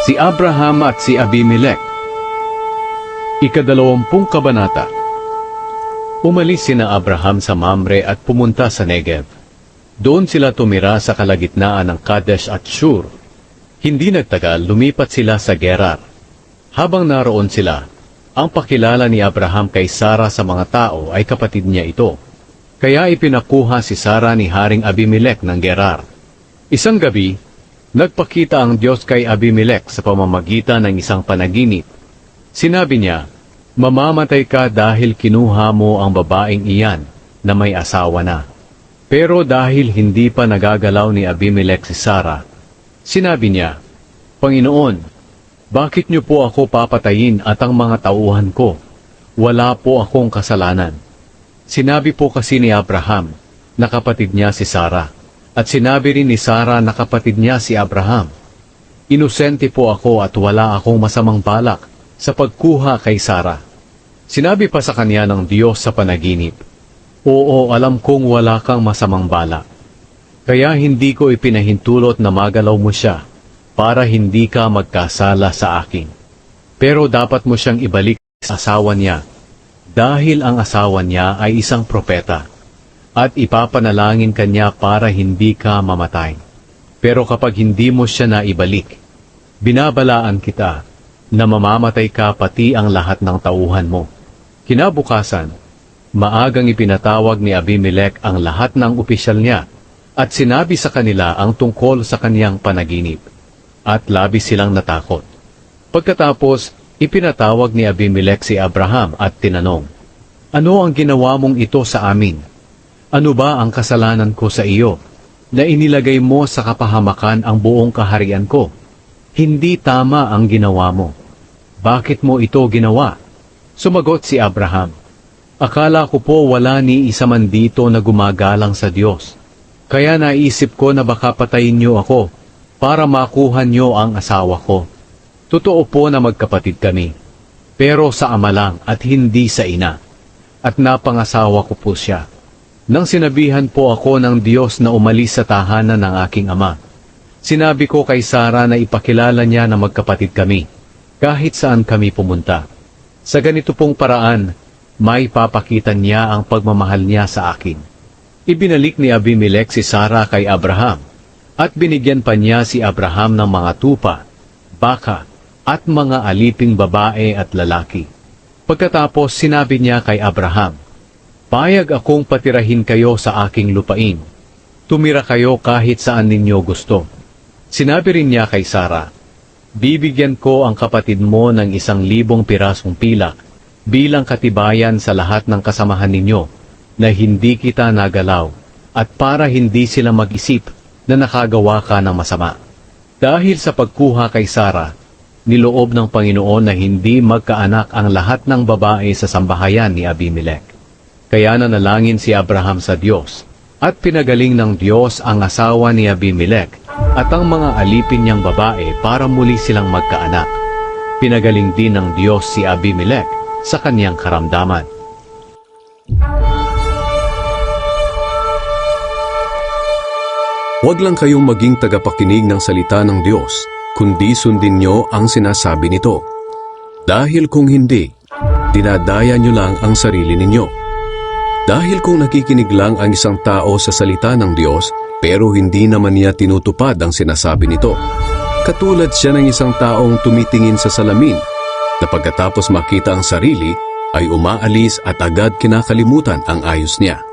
Si Abraham at si Abimelech Ikadalawampung Kabanata Umalis sina Abraham sa Mamre at pumunta sa Negev. Doon sila tumira sa kalagitnaan ng Kadesh at Shur. Hindi nagtagal, lumipat sila sa Gerar. Habang naroon sila, ang pakilala ni Abraham kay Sara sa mga tao ay kapatid niya ito. Kaya ipinakuha si Sara ni Haring Abimelech ng Gerar. Isang gabi, nagpakita ang Diyos kay Abimelech sa pamamagitan ng isang panaginip. Sinabi niya, Mamamatay ka dahil kinuha mo ang babaeng iyan na may asawa na. Pero dahil hindi pa nagagalaw ni Abimelech si Sara, sinabi niya, Panginoon, bakit niyo po ako papatayin at ang mga tauhan ko? Wala po akong kasalanan. Sinabi po kasi ni Abraham na kapatid niya si Sara, at sinabi rin ni Sara na kapatid niya si Abraham. Inosente po ako at wala akong masamang balak sa pagkuha kay Sara. Sinabi pa sa kanya ng Diyos sa panaginip, Oo, alam kong wala kang masamang balak. Kaya hindi ko ipinahintulot na magalaw mo siya para hindi ka magkasala sa akin. Pero dapat mo siyang ibalik sa asawa niya dahil ang asawa niya ay isang propeta at ipapanalangin kanya para hindi ka mamatay. Pero kapag hindi mo siya na ibalik, binabalaan kita na mamamatay ka pati ang lahat ng tauhan mo. Kinabukasan, maagang ipinatawag ni Abimelech ang lahat ng opisyal niya at sinabi sa kanila ang tungkol sa kaniyang panaginip at labis silang natakot. Pagkatapos, ipinatawag ni Abimelech si Abraham at tinanong, Ano ang ginawa mong ito sa amin? Ano ba ang kasalanan ko sa iyo na inilagay mo sa kapahamakan ang buong kaharian ko? Hindi tama ang ginawa mo. Bakit mo ito ginawa? Sumagot si Abraham, Akala ko po wala ni isa man dito na gumagalang sa Diyos. Kaya naisip ko na baka patayin niyo ako para makuha niyo ang asawa ko. Totoo po na magkapatid kami, pero sa ama lang at hindi sa ina. At napangasawa ko po siya. Nang sinabihan po ako ng Diyos na umalis sa tahanan ng aking ama, sinabi ko kay Sara na ipakilala niya na magkapatid kami, kahit saan kami pumunta. Sa ganito pong paraan, may papakita niya ang pagmamahal niya sa akin. Ibinalik ni Abimelech si Sara kay Abraham, at binigyan pa niya si Abraham ng mga tupa, baka, at mga aliping babae at lalaki. Pagkatapos sinabi niya kay Abraham, Payag akong patirahin kayo sa aking lupain. Tumira kayo kahit saan ninyo gusto. Sinabi rin niya kay Sara, Bibigyan ko ang kapatid mo ng isang libong pirasong pilak bilang katibayan sa lahat ng kasamahan ninyo na hindi kita nagalaw at para hindi sila mag-isip na nakagawa ka ng masama. Dahil sa pagkuha kay Sara, niloob ng Panginoon na hindi magkaanak ang lahat ng babae sa sambahayan ni Abimelech. Kaya nanalangin si Abraham sa Diyos at pinagaling ng Diyos ang asawa ni Abimelech at ang mga alipin niyang babae para muli silang magkaanak. Pinagaling din ng Diyos si Abimelech sa kanyang karamdaman. Huwag lang kayong maging tagapakinig ng salita ng Diyos, kundi sundin nyo ang sinasabi nito. Dahil kung hindi, dinadaya nyo lang ang sarili ninyo. Dahil kung nakikinig lang ang isang tao sa salita ng Diyos, pero hindi naman niya tinutupad ang sinasabi nito. Katulad siya ng isang taong tumitingin sa salamin, na pagkatapos makita ang sarili, ay umaalis at agad kinakalimutan ang ayos niya.